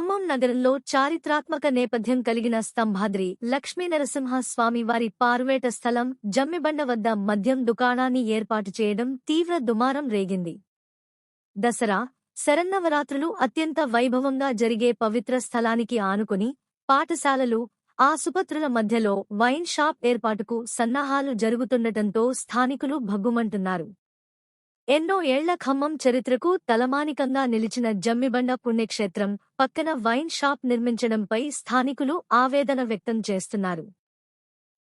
ఖమ్మం నగరంలో చారిత్రాత్మక నేపథ్యం కలిగిన స్తంభాద్రి లక్ష్మీనరసింహస్వామి వారి పారువేట స్థలం జమ్మిబండ వద్ద మద్యం దుకాణాన్ని ఏర్పాటు చేయడం తీవ్ర దుమారం రేగింది. దసరా శరన్నవరాత్రులు అత్యంత వైభవంగా జరిగే పవిత్ర స్థలానికి ఆనుకుని పాఠశాలలు ఆసుపత్రుల మధ్యలో వైన్ షాప్ ఏర్పాటుకు సన్నాహాలు జరుగుతుండటంతో స్థానికులు భగ్గుమంటున్నారు. ఎన్నో ఏళ్ళ ఖమ్మం చరిత్రకు తలమానికంగా నిలిచిన జమ్మిబండ పుణ్యక్షేత్రం పక్కన వైన్ షాప్ నిర్మించడంపై స్థానికులు ఆవేదన వ్యక్తం చేస్తున్నారు.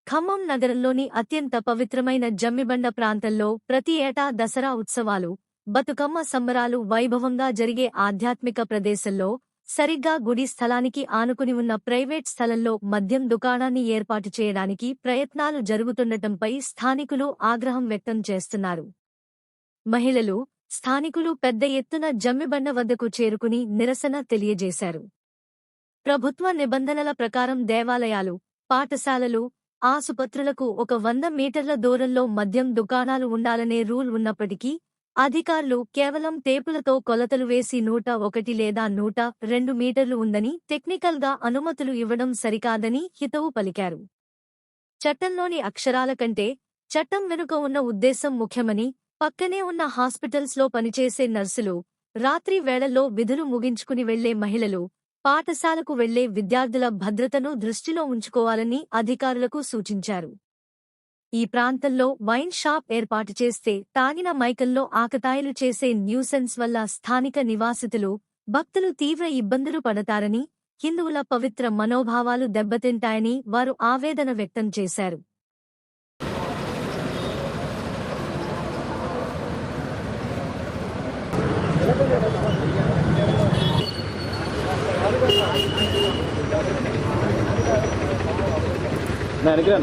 ఖమ్మం నగరంలోని అత్యంత పవిత్రమైన జమ్మిబండ ప్రాంతంలో ప్రతి ఏటా దసరా ఉత్సవాలు బతుకమ్మ సంబరాలు వైభవంగా జరిగే ఆధ్యాత్మిక ప్రదేశంలో సరిగ్గా గుడి స్థలానికి ఆనుకుని ఉన్న ప్రైవేట్ స్థలంలో మద్యం దుకాణాన్ని ఏర్పాటు చేయడానికి ప్రయత్నాలు జరుగుతుండటంపై స్థానికులు ఆగ్రహం వ్యక్తం చేస్తున్నారు. మహిళలు స్థానికులు పెద్ద ఎత్తున జమ్మిబండ వద్దకు చేరుకుని నిరసన తెలియజేశారు. ప్రభుత్వ నిబంధనల ప్రకారం దేవాలయాలు పాఠశాలలు ఆసుపత్రులకు ఒక వంద మీటర్ల దూరంలో మద్యం దుకాణాలు ఉండాలనే రూల్ ఉన్నప్పటికీ అధికారులు కేవలం టేపులతో కొలతలు వేసి నూట ఒకటి లేదా నూట రెండు మీటర్లు ఉందని టెక్నికల్గా అనుమతులు ఇవ్వడం సరికాదని హితవు పలికారు. చట్టంలోని అక్షరాల కంటే చట్టం వెనుక ఉన్న ఉద్దేశం ముఖ్యమని పక్కనే ఉన్న హాస్పిటల్స్లో పనిచేసే నర్సులు రాత్రి వేళల్లో విధులు ముగించుకుని వెళ్ళే మహిళలు పాఠశాలకు వెళ్ళే విద్యార్థుల భద్రతను దృష్టిలో ఉంచుకోవాలని అధికారులకు సూచించారు. ఈ ప్రాంతంలో వైన్ షాప్ ఏర్పాటు చేస్తే తాగిన మైకల్లో ఆకతాయిలు చేసే న్యూసెన్స్ వల్ల స్థానిక నివాసితులు భక్తులు తీవ్ర ఇబ్బందులు పడతారని హిందువుల పవిత్ర మనోభావాలు దెబ్బతింటాయని వారు ఆవేదన వ్యక్తం చేశారు. నా వెనక్కి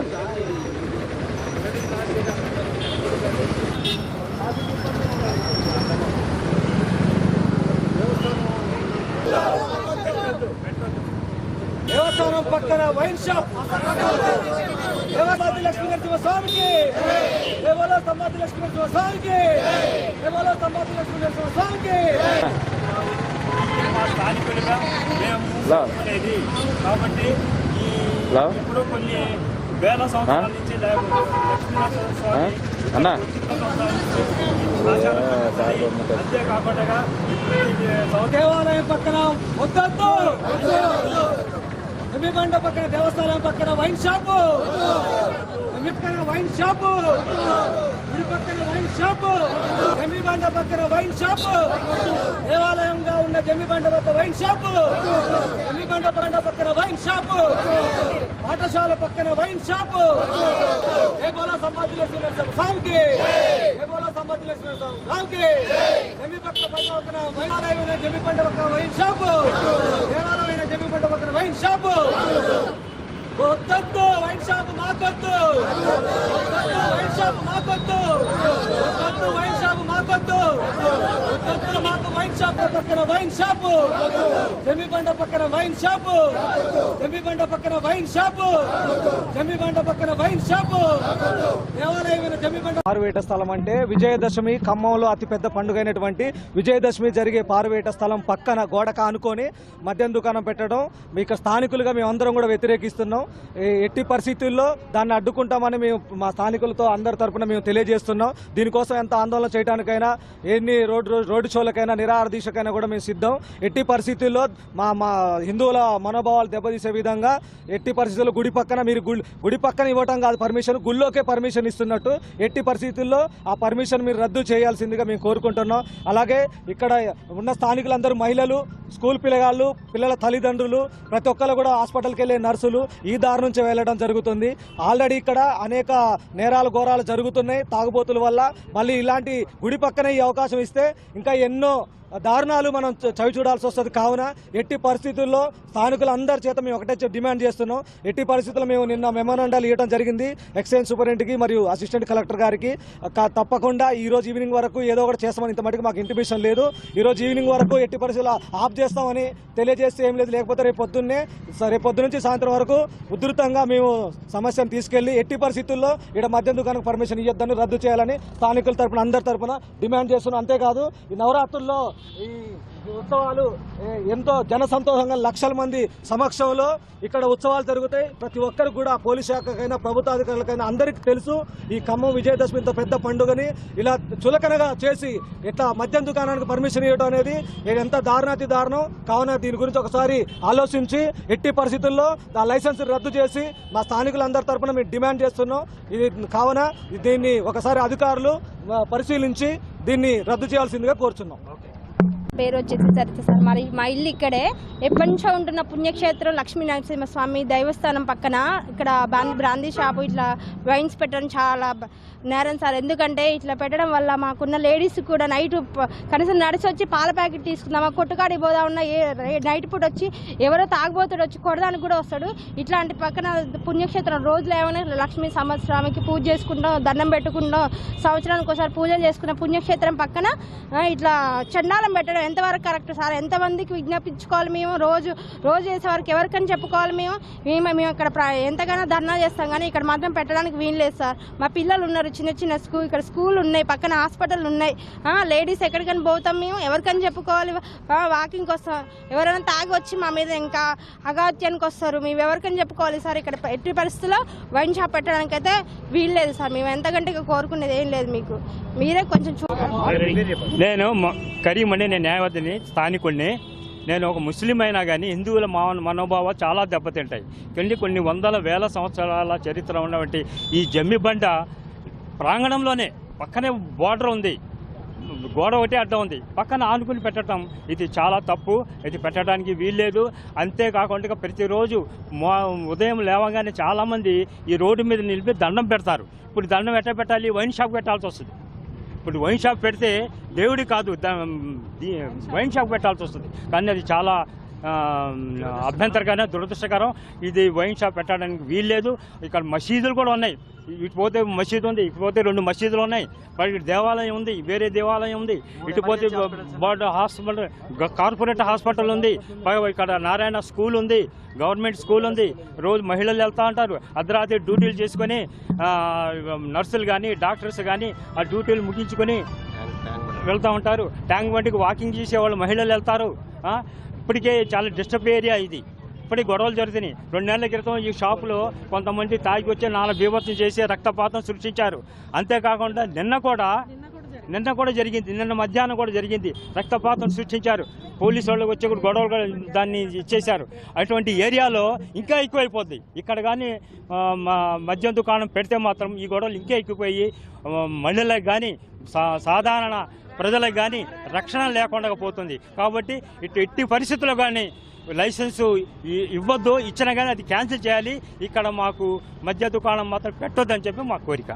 దేవస్థానం పక్కన వైన్ షాప్. దేవస్థానం లక్ష్మీ నరసింహ స్వామికి. దేవాలయ సమాధి లక్ష్మీ నరసింహ స్వామికి. దేవాలయ సమాధి లక్ష్మీ నరసింహ స్వామికి. మా స్థానికులుగా మేము కాబట్టి. ఇప్పుడు కొన్ని వేల సంవత్సరాల నుంచి అన్నా. అంతేకాకుండా దేవాలయం పక్కన వద్దొద్దు ఎమ్మిబండ పక్కన దేవస్థానం పక్కన వైన్ షాపు! ఎమ్మి పక్కన వైన్ షాపు! ఇడి పక్కన వైన్ షాపు! ఎమ్మిబండ పక్కన వైన్ షాపు! దేవాలయంగా ఉన్న జమ్మిబండ పక్క వైన్ షాపు! ఎమ్మిబండ బండ పక్కన వైన్ షాపు! పాఠశాల పక్కన వైన్ షాప్. ఏ బోలా సంపాదించిన స్వామికి ఏ బోలా సంపాదించిన స్వామికి జమ్మి పక్క పక్కన వైనాలయమైన జమ్మి పంట పక్కన వైన్ షాప్. దేవాలయమైన జమ్మి పంట పక్కన వైన్ షాప్. వద్దొద్దు వైన్ షాప్ మాకొద్దు వద్దొద్దు వైన్ షాప్ మాకొద్దు వద్దొద్దు వైన్ షాప్ మాకొద్దు పక్కన మాకు వైన్ షాప్ పక్కన వైన్ షాప్. జమ్మి బండ పక్కన వైన్ షాప్. జమ్మి బండ పక్కన వైన్ షాప్. జమ్మి బండ పక్కన వైన్ షాప్. దేవాలయమైన జమ్మి బండ పారువేట స్థలం అంటే విజయదశమి ఖమ్మంలో అతిపెద్ద పండుగ అయినటువంటి విజయదశమి జరిగే పారువేట స్థలం పక్కన గోడ కానుకొని మద్యం దుకాణం పెట్టడం. మీకు స్థానికులుగా మేమందరం కూడా వ్యతిరేకిస్తున్నాం. ఎట్టి పరిస్థితుల్లో దాన్ని అడ్డుకుంటామని మేము మా స్థానికులతో అందరి తరపున మేము తెలియజేస్తున్నాం. దీనికోసం ఎంత ఆందోళన చేయడానికైనా ఎన్ని రోడ్డు రోడ్డు షోలకైనా నిరాహారదీక్షకైనా కూడా మేము సిద్ధం. ఎట్టి పరిస్థితుల్లో మా మా హిందువుల మనోభావాలు దెబ్బతీసే విధంగా ఎట్టి పరిస్థితుల్లో గుడి పక్కన మీరు గుడి గుడి పక్కన ఇవ్వటం కాదు పర్మిషన్ గుళ్ళోకే పర్మిషన్ ఇస్తున్నట్టు ఎట్టి పరిస్థితుల్లో ఆ పర్మిషన్ మీరు రద్దు చేయాల్సిందిగా మేము కోరుకుంటున్నాం. అలాగే ఇక్కడ ఉన్న స్థానికులందరూ మహిళలు స్కూల్ పిల్లగాళ్ళు పిల్లల తల్లిదండ్రులు ప్రతి ఒక్కరు కూడా హాస్పిటల్కి వెళ్ళే నర్సులు ఈ దారి నుంచి వెళ్ళడం జరుగుతుంది. ఆల్రెడీ ఇక్కడ అనేక నేరాలు ఘోరాలు జరుగుతున్నాయి. తాగుబోతుల వల్ల మళ్ళీ ఇలాంటి గుడి పక్కనే ఈ అవకాశం ఇస్తే ఇంకా ఎన్నో దారుణాలు మనం చవి చూడాల్సి వస్తుంది. కావున ఎట్టి పరిస్థితుల్లో స్థానికులు అందరి చేత మేము ఒకటే డిమాండ్ చేస్తున్నాం. ఎట్టి పరిస్థితుల్లో మేము నిన్న మెమోరాండాలు ఇవ్వడం జరిగింది. ఎక్సైజ్ సూపరింటెంట్కి మరియు అసిస్టెంట్ కలెక్టర్ గారికి. తప్పకుండా ఈ రోజు ఈవినింగ్ వరకు ఏదో ఒకటి చేస్తామని ఇంత మటుకు మాకు ఇంటిమేషన్ లేదు. ఈ రోజు ఈవినింగ్ వరకు ఎట్టి పరిస్థితుల్లో ఆఫ్ చేస్తామని తెలియజేస్తే ఏం లేదు. లేకపోతే రేపు పొద్దున్నే రేపు పొద్దు నుంచి సాయంత్రం వరకు ఉధృతంగా మేము సమస్యను తీసుకెళ్ళి ఎట్టి పరిస్థితుల్లో ఇక్కడ మద్యం దుకాణానికి పర్మిషన్ ఇవ్వద్దని రద్దు చేయాలని స్థానికుల తరపున అందరి తరపున డిమాండ్ చేస్తున్నాం. అంతేకాదు ఈ నవరాత్రుల్లో ఈ ఉత్సవాలు ఎంతో జన సంతోషంగా లక్షల మంది సమక్షంలో ఇక్కడ ఉత్సవాలు జరుగుతాయి. ప్రతి ఒక్కరికి కూడా పోలీస్ శాఖకైనా ప్రభుత్వాధికారులకైనా అందరికీ తెలుసు ఈ ఖమ్మం విజయదశమి ఇంత పెద్ద పండుగని. ఇలా చులకనగా చేసి ఇట్లా మద్యం దుకాణానికి పర్మిషన్ ఇవ్వడం అనేది ఎంత దారుణాతి దారుణం. కావున దీని గురించి ఒకసారి ఆలోచించి ఎట్టి పరిస్థితుల్లో ఆ లైసెన్స్ రద్దు చేసి మా స్థానికులందరి తరపున మేము డిమాండ్ చేస్తున్నాం. ఇది కావున దీన్ని ఒకసారి అధికారులు పరిశీలించి దీన్ని రద్దు చేయాల్సిందిగా కోరుచున్నాం. పేరు వచ్చేసి సరిత సార్. మరి మా ఇల్లు ఇక్కడే. ఎప్పటి నుంచో ఉంటున్న పుణ్యక్షేత్రం లక్ష్మీ నరసింహస్వామి దైవస్థానం పక్కన. ఇక్కడ బ్రాందీ షాపు ఇట్లా వైన్స్ పెట్టడం చాలా నేరం సార్. ఎందుకంటే ఇట్లా పెట్టడం వల్ల మాకున్న లేడీస్ కూడా నైట్ కనీసం నడిచి వచ్చి పాల ప్యాకెట్ తీసుకుందామా కొట్టుకాడి పోదా ఉన్న ఏ నైట్ పూట వచ్చి ఎవరో తాగిపోతాడు వచ్చి కొడదానికి కూడా వస్తాడు. ఇట్లాంటి పక్కన పుణ్యక్షేత్రం రోజులు ఏమైనా లక్ష్మీ సంవత్సరానికి పూజ చేసుకుంటాం దండం పెట్టుకుంటాం సంవత్సరానికి ఒకసారి పూజలు చేసుకున్న పుణ్యక్షేత్రం పక్కన ఇట్లా చండాలం పెట్టడం ఎంతవరకు కరెక్ట్ సార్? ఎంతమందికి విజ్ఞాపించుకోవాలి మేము? రోజు రోజు చేసే వరకు ఎవరికని చెప్పుకోవాలి మేము? మేము మేము ఇక్కడ ప్ర- ఎంతగానో ధర్నా చేస్తాం కానీ ఇక్కడ మాత్రం పెట్టడానికి వీలు లేదు సార్. మా పిల్లలు ఉన్నారు చిన్న చిన్న స్కూల్ ఇక్కడ స్కూల్ ఉన్నాయి పక్కన హాస్పిటల్ ఉన్నాయి. లేడీస్ ఎక్కడికని పోతాం మేము? ఎవరికని చెప్పుకోవాలి? వాకింగ్కి వస్తాం. ఎవరైనా తాగి వచ్చి మా మీద ఇంకా అగాత్యానికి వస్తారు. మేము ఎవరికని చెప్పుకోవాలి సార్? ఇక్కడ ఎట్టి పరిస్థితుల్లో వైన్ షాప్ పెట్టడానికి అయితే వీలు లేదు సార్. మేము ఎంతకంటే కోరుకునేది ఏం లేదు మీకు. మీరే కొంచెం చూడండి నేను కరీం అండి నేను న్యాయవాదిని స్థానికుడిని నేను ఒక ముస్లిం అయినా కానీ హిందువుల మా మనోభావాలు చాలా దెబ్బతింటాయి. కానీ కొన్ని వందల వేల సంవత్సరాల చరిత్ర ఉన్నటువంటి ఈ జమ్మిబండ ప్రాంగణంలోనే పక్కనే బోర్డర్ ఉంది. గోడ ఒకటి అడ్డం ఉంది. పక్కన ఆనుకుని పెట్టడం ఇది చాలా తప్పు. ఇది పెట్టడానికి వీల్లేదు. అంతేకాకుండా ప్రతిరోజు ఉదయం లేవగానే చాలామంది ఈ రోడ్డు మీద నిలిపి దండం పెడతారు. ఇప్పుడు దండం ఎట్ట పెట్టాలి? వైన్ షాప్ పెట్టాల్సి వస్తుంది. ఇప్పుడు వైన్ షాప్ పెడితే దేవుడి కాదు వైన్ షాప్ పెట్టాల్సి వస్తుంది. కానీ అది చాలా అభ్యంతరకరమైన దురదృష్టకరం. ఇది వైన్ షాప్ పెట్టడానికి వీల్లేదు. ఇక్కడ మసీదులు కూడా ఉన్నాయి. ఇటు పోతే మసీదు ఉంది ఇటు పోతే రెండు మసీదులు ఉన్నాయి. మరి దేవాలయం ఉంది వేరే దేవాలయం ఉంది. ఇటు పోతే హాస్పిటల్ కార్పొరేట్ హాస్పిటల్ ఉంది. ఇక్కడ నారాయణ స్కూల్ ఉంది గవర్నమెంట్ స్కూల్ ఉంది. రోజు మహిళలు వెళ్తూ ఉంటారు. అర్ధరాత్రి డ్యూటీలు చేసుకొని నర్సులు కానీ డాక్టర్స్ కానీ ఆ డ్యూటీలు ముగించుకొని వెళ్తూ ఉంటారు. ట్యాంక్ బండికి వాకింగ్ చేసేవాళ్ళు మహిళలు వెళ్తారు. ఇప్పటికే చాలా డిస్టర్బ్ ఏరియా ఇది. ఇప్పటికి గొడవలు జరుగుతున్నాయి. రెండు నెలల క్రితం ఈ షాపులో కొంతమంది తాగి వచ్చి నాలుగు బీభత్సం చేసి రక్తపాతం సృష్టించారు. అంతేకాకుండా నిన్న కూడా నిన్న కూడా జరిగింది. నిన్న మధ్యాహ్నం కూడా జరిగింది. రక్తపాతం సృష్టించారు. పోలీసు వాళ్ళు వచ్చి కూడా గొడవలు దాన్ని ఇచ్చేశారు. అటువంటి ఏరియాలో ఇంకా ఎక్కువైపోద్ది. ఇక్కడ కానీ మద్యం దుకాణం పెడితే మాత్రం ఈ గొడవలు ఇంకా ఎక్కువైపోయి మహిళలకు కానీ సా- సాధారణ ప్రజలకు కానీ రక్షణ లేకుండా పోతుంది కాబట్టి ఇటు ఎట్టి పరిస్థితుల్లో కానీ లైసెన్సు ఇవ్వద్దు ఇచ్చినా కానీ అది క్యాన్సిల్ చేయాలి. ఇక్కడ మాకు మద్య దుకాణం మాత్రం పెట్టొద్దని చెప్పి మా కోరిక.